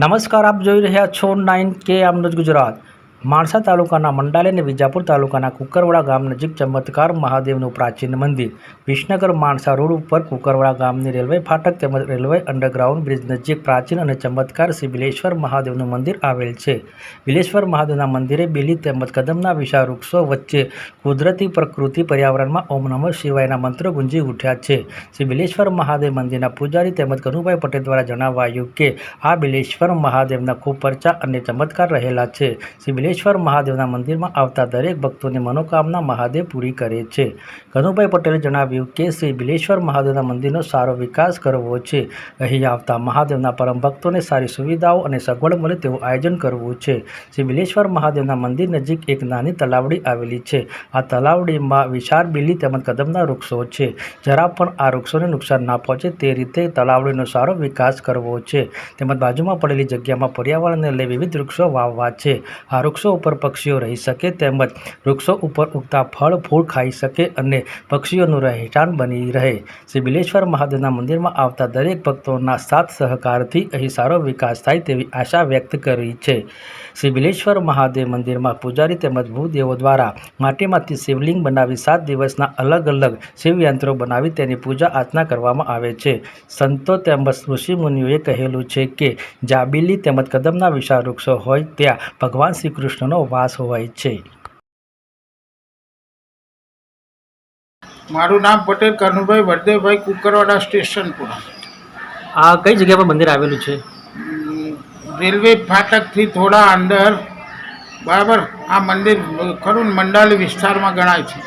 નમસ્કાર આપ જોઈ રહ્યા છો નાઇન કે આમનોજ ગુજરાત. માણસા તાલુકાના મંડાલી અને વિજાપુર તાલુકાના કુકરવાડા ગામ નજીક ચમત્કાર મહાદેવનું પ્રાચીન મંદિર. વિસનગર માણસા રોડ ઉપર કુકરવાડા ગામની રેલવે ફાટક તેમજ રેલવે અંડરગ્રાઉન્ડ બ્રિજ નજીક પ્રાચીન અને ચમત્કાર શ્રી બિલેશ્વર મહાદેવનું મંદિર આવેલ છે. બિલેશ્વર મહાદેવના મંદિરે બેલી તેમજ કદમના વિશાળ વૃક્ષો વચ્ચે કુદરતી પ્રકૃતિ પર્યાવરણમાં ઓમ નમઃ શિવાયના મંત્રો ગુંજી ઉઠ્યા છે. શ્રી બિલેશ્વર મહાદેવ મંદિરના પૂજારી તેમજ કનુભાઈ પટેલ દ્વારા જણાવાયું કે, આ બિલેશ્વર મહાદેવના ખૂબ પરચા અને ચમત્કાર રહેલા છે. શ્રી બિલેશ્વર મહાદેવના મંદિરમાં આવતા દરેક ભક્તોની મનોકામના મહાદેવ પૂરી કરે છે. કનુભાઈ પટેલે જણાવ્યું કે, શ્રી બિલેશ્વર મહાદેવના મંદિરનો સારો વિકાસ કરવો છે. અહીં આવતા મહાદેવના પરમ ભક્તોને સારી સુવિધાઓ અને સગવડ મળે તેવું આયોજન કરવું છે. શ્રી બિલેશ્વર મહાદેવના મંદિર નજીક એક નાની તલાવડી આવેલી છે. આ તલાવડીમાં વિશાળ બીલી તેમજ કદમના વૃક્ષો છે. જરા પણ આ વૃક્ષોને નુકસાન ના પહોંચે તે રીતે તલાવડીનો સારો વિકાસ કરવો છે. તેમજ બાજુમાં પડેલી જગ્યામાં પર્યાવરણને લઈ વિવિધ વૃક્ષો વાવવા છે. આ વૃક્ષો ઉપર પક્ષીઓ રહી શકે તેમજ વૃક્ષો ઉપર ઉગતા ફળ ફૂળ ખાઈ શકે અને પક્ષીઓનું રહેઠાણ બની રહે. શ્રી બિલેશ્વર મહાદેવના મંદિરમાં આવતા દરેક ભક્તોના સાથ સહકારથી અહીં સારો વિકાસ થાય તેવી આશા વ્યક્ત કરી છે. શ્રી બિલેશ્વર મહાદેવ મંદિરમાં પૂજારી તેમજ ભૂદેવો દ્વારા માટીમાંથી શિવલિંગ બનાવી સાત દિવસના અલગ અલગ શિવયંત્રો બનાવી તેની પૂજા આર્ચના કરવામાં આવે છે. સંતો તેમજ ઋષિમુનિઓએ કહેલું છે કે જાબીલી તેમજ કદમના વિશાળ વૃક્ષો હોય ત્યાં ભગવાન શ્રી કૃષ્ણનો વાસ હોય છે. મારું નામ પટેલ કનુભાઈ વરદેવભાઈ કુકરવાડા સ્ટેશન પર. આ કઈ જગ્યા પર મંદિર આવેલું છે? રેલવે ફાટકથી થોડા અંદર બરાબર આ મંદિર ખરું મંડાલી વિસ્તારમાં ગણાય છે.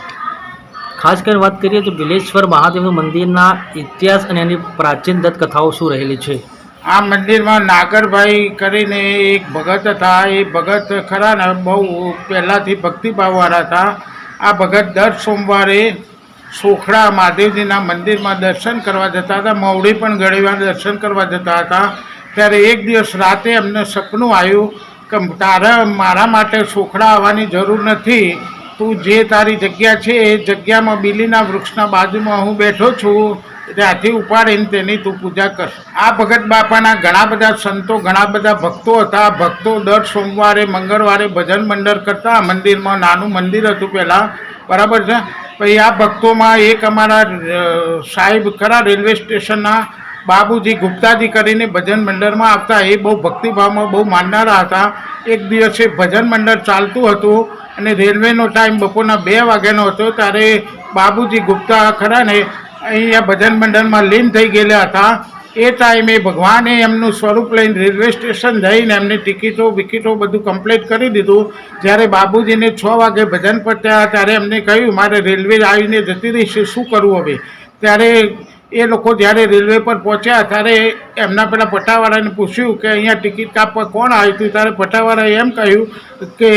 ખાસ કરીને વાત કરીએ તો બિલેશ્વર મહાદેવનું મંદિરના ઇતિહાસ અને એની પ્રાચીન દત્ત કથાઓ શું રહેલી છે? આ મંદિરમાં નાગરભાઈ કરીને એક ભગત હતા. એ ભગત ખરા ને બહુ પહેલાંથી ભક્તિભાવવાળા હતા. આ ભગત દર સોમવારે સોખડા મહાદેવજીના મંદિરમાં દર્શન કરવા જતા હતા. મવડી પણ ઘણીવાર દર્શન કરવા જતા હતા. ત્યારે એક દિવસ રાતે એમને સપનું આવ્યું કે તારે મારા માટે સોખડા આવવાની જરૂર નથી. તું જે તારી જગ્યા છે એ જગ્યામાં બીલીના વૃક્ષના બાજુમાં હું બેઠો છું. ત્યાંથી ઉપાડીને તેની તું પૂજા કર આ ભગત બાપાના ઘણા બધા સંતો, ઘણા બધા ભક્તો હતા. ભક્તો દર સોમવારે, મંગળવારે ભજન મંડળ કરતા. મંદિરમાં નાનું મંદિર હતું પહેલાં. બરાબર છે? પછી આ ભક્તોમાં એક અમારા સાહેબ ખરા રેલવે સ્ટેશનના બાબુજી ગુપ્તાજી કરીને ભજન મંડળમાં આવતા. એ બહુ ભક્તિભાવમાં બહુ માનનારા હતા. એક દિવસે ભજન મંડળ ચાલતું હતું અને રેલવેનો ટાઈમ બપોરના બે વાગ્યાનો હતો. ત્યારે બાબુજી ગુપ્તા ખરા ને અહીંયા ભજન મંડળમાં લીન થઈ ગયેલા હતા. એ ટાઈમે ભગવાને એમનું સ્વરૂપ લઈને રેલવે સ્ટેશન જઈને એમની ટિકિટો, વિકિટો બધું કમ્પ્લીટ કરી દીધું. જ્યારે બાબુજીને છ વાગે ભજન પત્યા, ત્યારે એમને કહ્યું, મારે રેલવે આવીને જતી રહી શું કરવું હવે? ત્યારે એ લોકો જ્યારે રેલવે પર પહોંચ્યા ત્યારે એમના પેલા પટાવાળાને પૂછ્યું કે અહીંયા ટિકિટ કાપવા કોણ આવ્યું હતું ત્યારે પટાવાળાએ એમ કહ્યું કે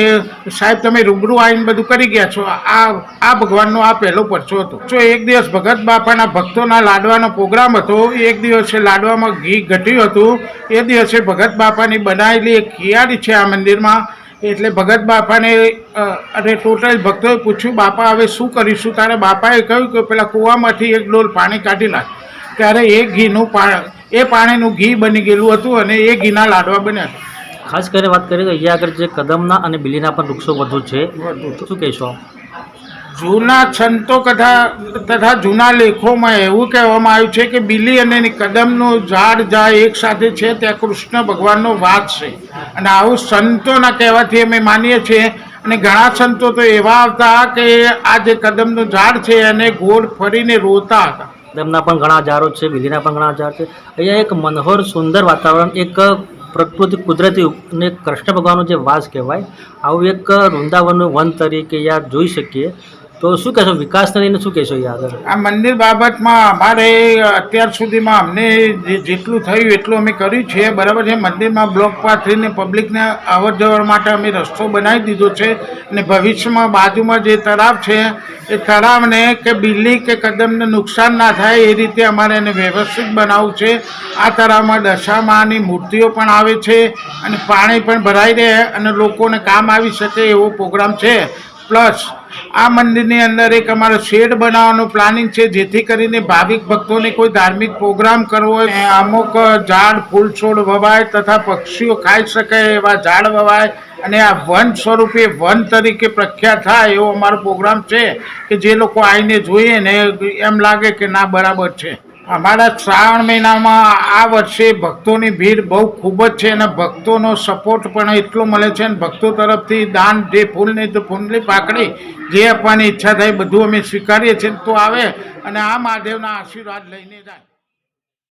સાહેબ, તમે રૂબરૂ આવીને બધું કરી ગયા છો. આ આ ભગવાનનો આ પહેલો પરચો હતો. જો એક દિવસ ભગત બાપાના ભક્તોના લાડવાનો પ્રોગ્રામ હતો, એક દિવસે લાડવામાં ઘી ઘટ્યું હતું, એ દિવસે ભગત બાપાની બનાવેલી એક કિયારી છે આ મંદિરમાં. એટલે ભગત બાપાને અને ટોટલ ભક્તોએ પૂછ્યું બાપા હવે શું કરીશું? તારે બાપાએ કહ્યું કે પેલા કૂવામાંથી એક ડોલ પાણી કાઢી નાખ. ત્યારે એ ઘીનું પા એ પાણીનું ઘી બની ગયેલું હતું અને એ ઘીના લાડવા બન્યા ખાસ કરીને વાત કરીએ તો અહીંયા આગળ જે કદમના અને બીલીના પણ વૃક્ષો વધુ છે. શું કહેશો? જૂના સંતો કથા, તથા જૂના લેખોમાં એવું કહેવામાં આવ્યું છે કે બિલી અને કદમનું ઝાડ જાય એક સાથે છે, ત્યાં કૃષ્ણ ભગવાનનો વાસ છે. અને આવું સંતોના કહેવાથી અમે માનીએ છીએ. અને ઘણા સંતો તો એવા આવતા કે આ જે કદમનું ઝાડ છે, એને ગોળ ફરીને રોતા હતા. કદમના પણ ઘણા ઝાડો છે, બિલીના પણ ઘણા ઝાડ છે. અહીંયા એક મનોહર સુંદર વાતાવરણ, એક પ્રકૃતિ કુદરતી અને કૃષ્ણ ભગવાનનો જે વાસ કહેવાય, આવું એક વૃંદાવનનું વન તરીકે યા જોઈ શકીએ. તો શું કહેશો વિકાસને લઈને શું કહેશો યાદ આ મંદિર બાબતમાં અમારે અત્યાર સુધીમાં અમને જેટલું થયું એટલું અમે કર્યું છે. બરાબર છે? મંદિરમાં બ્લોક પાથરીને પબ્લિકને અવર જવર માટે અમે રસ્તો બનાવી દીધો છે અને ભવિષ્યમાં બાજુમાં જે તળાવ છે, એ તળાવને કે બિલ્લી કે કદમને નુકસાન ના થાય એ રીતે અમારે એને વ્યવસ્થિત બનાવવું છે. આ તળાવમાં દશામાની મૂર્તિઓ પણ આવે છે અને પાણી પણ ભરાઈ રહે અને લોકોને કામ આવી શકે એવો પ્રોગ્રામ છે. પ્લસ આ મંદિરની અંદર એક અમારો શેડ બનાવવાનું પ્લાનિંગ છે, જેથી કરીને ભાવિક ભક્તોને કોઈ ધાર્મિક પ્રોગ્રામ કરવો હોય અમુક ઝાડ ફૂલ છોડ વવાય તથા પક્ષીઓ ખાઈ શકે એવા ઝાડ વવાય અને આ વન સ્વરૂપે વન તરીકે પ્રખ્યાત થાય એવો અમારો પ્રોગ્રામ છે કે જે લોકો આવીને જોઈએ ને એમ લાગે કે ના બરાબર છે. અમારા શ્રાવણ મહિનામાં આ વર્ષે ભક્તોની ભીડ બહુ ખૂબ જ છે અને ભક્તોનો સપોર્ટ પણ એટલો મળે છે અને ભક્તો તરફથી દાન જે ફૂલની તો ફૂલની પાકડી જે આપવાની ઈચ્છા થાય બધું અમે સ્વીકારીએ છીએ તો આવે અને આ મહાદેવના આશીર્વાદ લઈને જાય.